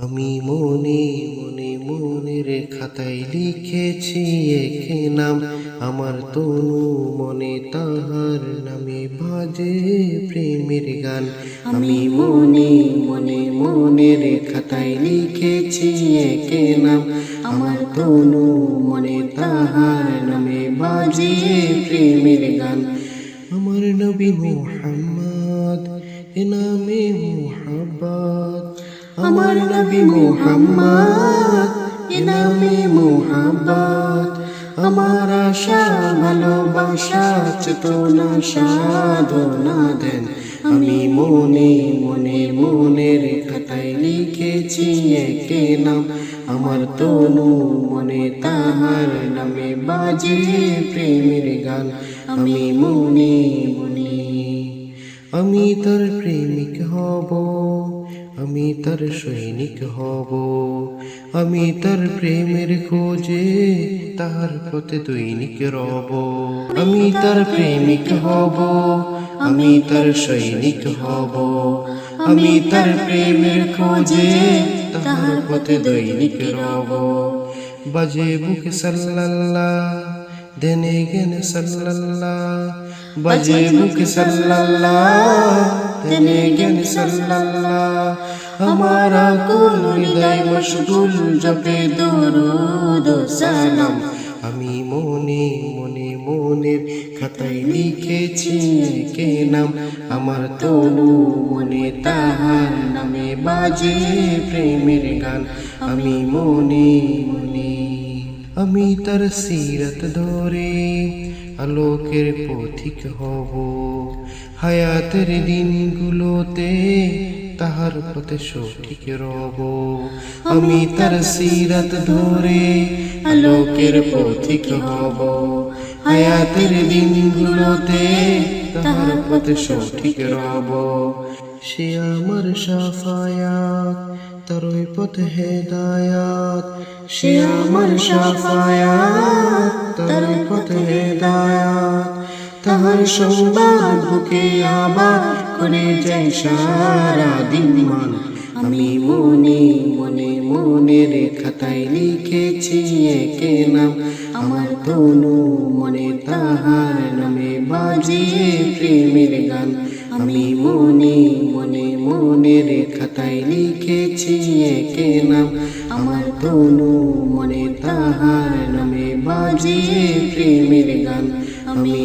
আমি মনে মনে মনের খাতায় লিখেছি এক নাম। আমার তনু মনে তাহার নামে বাজে প্রেমের গান। আমি মনে মনে মনের খাতায় লিখেছি এক নাম। আমার তনু মনে তাহার নামে বাজে প্রেমের গান। আমার নবী মুহাম্মদ, এ নামে মুহাব্বত। আমার নবী মুহাম্মদ, এ নামে মুহাব্বত আমার আশা, ভালোবাসা, চেতনা, সাধনা দেন। আমি মনে মনে মনের খাতায় লিখেছি একে নাম। আমার তনু মনে তাহার নামে বাজে প্রেমের গান। আমি মনে মনে, আমি তোর প্রেমিক হব। আমি তার সৈনিক হব। আমি তার প্রেমের খোঁজে তাহার পথে দৈনিক রব। আমি তার প্রেমিক হব। আমি তার সৈনিক হব। আমি তার প্রেমের খোঁজে তাহার পথে দৈনিক রব। বাজে বুকে সাল্লাল্লাহ দেনে গেনে সাল্লাল্লাহ বাজে বুকে সাল্লাল্লাহ দেনে গেনে সাল্লাল্লাহ हमारा कुल হৃদয় মশগুল জপে দরুদ ও সালাম আমি মনে মনে মনের খাতায় লিখেছি কে নাম আমার তনু মনে তাহার নামে বাজে প্রেমের গান আমি মনে মনে আমি তার সিরত ধরে আলোকের পথিক হব। হায়াতের দিনগুলোতে তাহার পথে সঠিক রব। আমি তার সিরাত ধরে আলোকের পথিক হব। হায়াতের দিনগুলোতে তাহার পথে সঠিক রব। সে আমার সাফায়াত তার ওই পথে হেদায়াত। সে সাফায়াত, তার পথে হেদায়াত। তাহার সংবাদ বুকে আবার করে যাই সারা দিন আমি মনে মনে মনের খাতায় লিখেছি একে নাম। আমার তনু মনে তাহার নামে বাজে প্রেমের গান। আমি মনে মনে মনের খাতায় লিখেছি একে নাম। আমার তনু মনে তাহার নামে বাজে প্রেমের গান। আমি